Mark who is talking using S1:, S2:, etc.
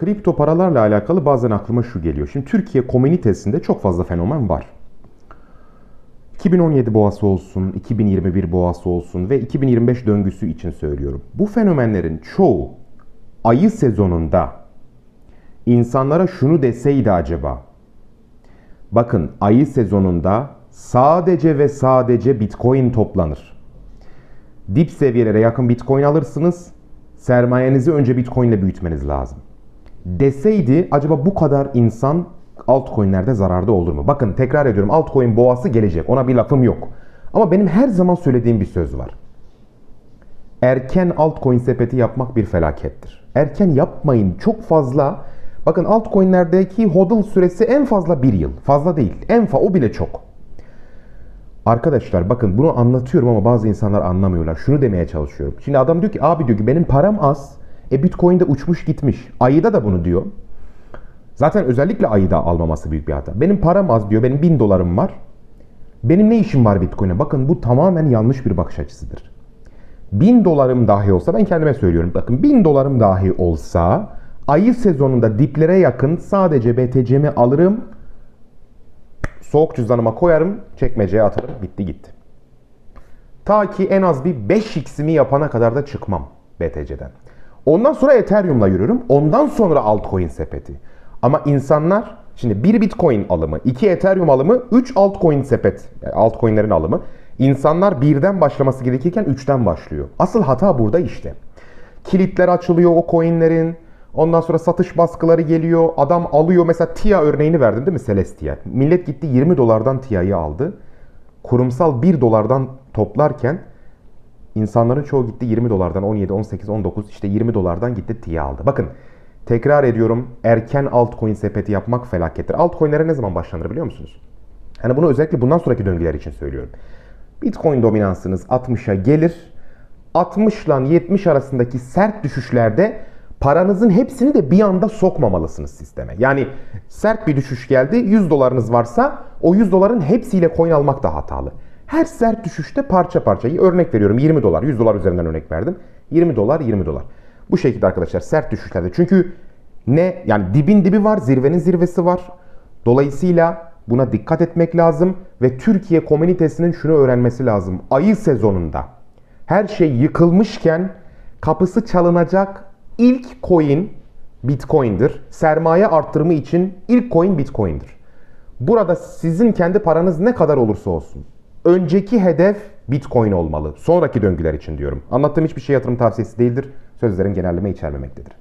S1: Kripto paralarla alakalı bazen aklıma şu geliyor. Şimdi Türkiye komünitesinde çok fazla fenomen var. 2017 boğası olsun, 2021 boğası olsun ve 2025 döngüsü için söylüyorum. Bu fenomenlerin çoğu ayı sezonunda insanlara şunu deseydi acaba? Bakın ayı sezonunda sadece ve sadece Bitcoin toplanır. Dip seviyelere yakın Bitcoin alırsınız. Sermayenizi önce Bitcoin ile büyütmeniz lazım. Deseydi acaba bu kadar insan altcoin'lerde zararda olur mu? Bakın tekrar ediyorum altcoin boğası gelecek. Ona bir lafım yok. Ama benim her zaman söylediğim bir söz var. Erken altcoin sepeti yapmak bir felakettir. Erken yapmayın. Çok fazla Bakın altcoin'lerdeki hodl süresi en fazla bir yıl. Fazla değil. En fa o bile çok. Arkadaşlar bakın bunu anlatıyorum ama bazı insanlar anlamıyorlar. Şunu demeye çalışıyorum. Şimdi adam diyor ki abi diyor ki benim param az. E Bitcoin de uçmuş gitmiş. Ayıda da bunu diyor. Zaten özellikle ayıda almaması büyük bir hata. Benim param az diyor. Benim 1000 dolarım var. Benim ne işim var Bitcoin'e? Bakın bu tamamen yanlış bir bakış açısıdır. 1000 dolarım dahi olsa ben kendime söylüyorum. Bakın 1000 dolarım dahi olsa ayı sezonunda diplere yakın sadece BTC'mi alırım. Soğuk cüzdanıma koyarım, çekmeceye atarım. Bitti gitti. Ta ki en az bir 5x'imi yapana kadar da çıkmam BTC'den. Ondan sonra Ethereum'la yürürüm. Ondan sonra altcoin sepeti. Ama insanlar şimdi bir Bitcoin alımı, iki Ethereum alımı, üç altcoin sepet, yani altcoin'lerin alımı. İnsanlar birden başlaması gerekirken üçten başlıyor. Asıl hata burada işte. Kilitler açılıyor o coin'lerin. Ondan sonra satış baskıları geliyor. Adam alıyor. Mesela TIA örneğini verdim değil mi Celestia? Millet gitti 20 dolardan TIA'yı aldı. Kurumsal 1 dolardan toplarken insanların çoğu gitti 20 dolardan 17, 18, 19 işte 20 dolardan gitti TIA aldı. Bakın tekrar ediyorum erken altcoin sepeti yapmak felakettir. Altcoin'lere ne zaman başlanır biliyor musunuz? Hani bunu özellikle bundan sonraki döngüler için söylüyorum. Bitcoin dominansınız 60'a gelir. 60 ile 70 arasındaki sert düşüşlerde paranızın hepsini de bir anda sokmamalısınız sisteme. Yani sert bir düşüş geldi 100 dolarınız varsa o 100 doların hepsiyle coin almak da hatalı. Her sert düşüşte parça parça örnek veriyorum 20 dolar 100 dolar üzerinden örnek verdim. 20 dolar 20 dolar. Bu şekilde arkadaşlar sert düşüşlerde çünkü ne yani dibin dibi var zirvenin zirvesi var. Dolayısıyla buna dikkat etmek lazım ve Türkiye komünitesinin şunu öğrenmesi lazım. Ayı sezonunda her şey yıkılmışken kapısı çalınacak ilk coin Bitcoin'dir. Sermaye arttırımı için ilk coin Bitcoin'dir. Burada sizin kendi paranız ne kadar olursa olsun. Önceki hedef Bitcoin olmalı. Sonraki döngüler için diyorum. Anlattığım hiçbir şey yatırım tavsiyesi değildir. Sözlerim genelleme içermemektedir.